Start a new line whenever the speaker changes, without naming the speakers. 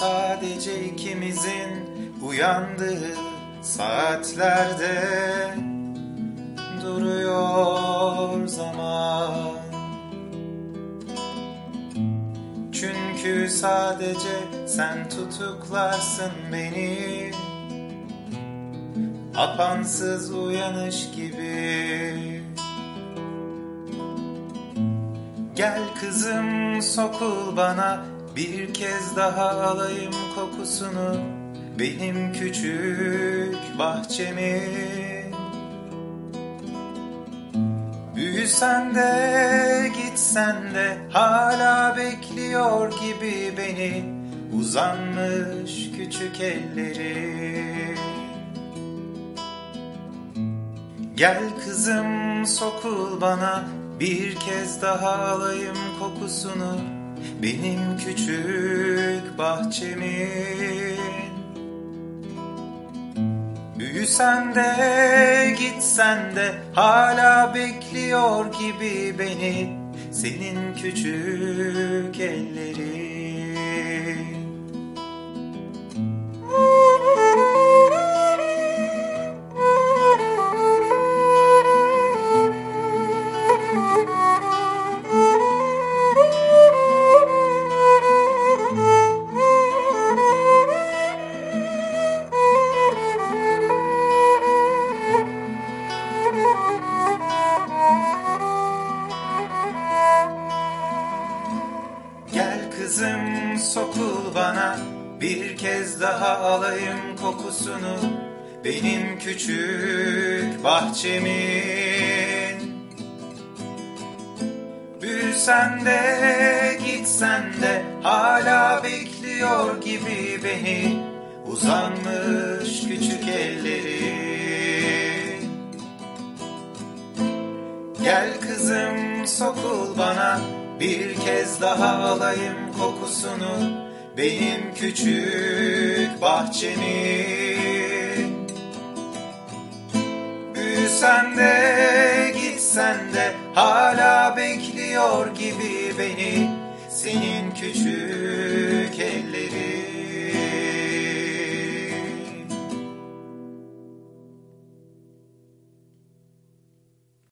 sadece ikimizin uyandığı saatlerde duruyor zaman. Çünkü sadece sen tutuklarsın beni Apansız uyanış gibi Gel kızım sokul bana bir kez daha alayım kokusunu. Benim küçük bahçemin. Büyüsen de gitsen de hala bekliyor gibi beni uzanmış küçük elleri Gel kızım sokul bana bir kez daha alayım kokusunu benim küçük bahçemin. Büyüsen de gitsen de hala bekliyor gibi beni. Senin küçük kızım sokul bana. Bir kez daha alayım kokusunu. Benim küçük bahçemin. Büyüsen de gitsen de hala bekliyor gibi beni. Uzanmış küçük ellerin. Gel kızım sokul bana bir kez daha alayım kokusunu benim küçük bahçemin Büyüsen de gitsen de hala bekliyor gibi beni. Senin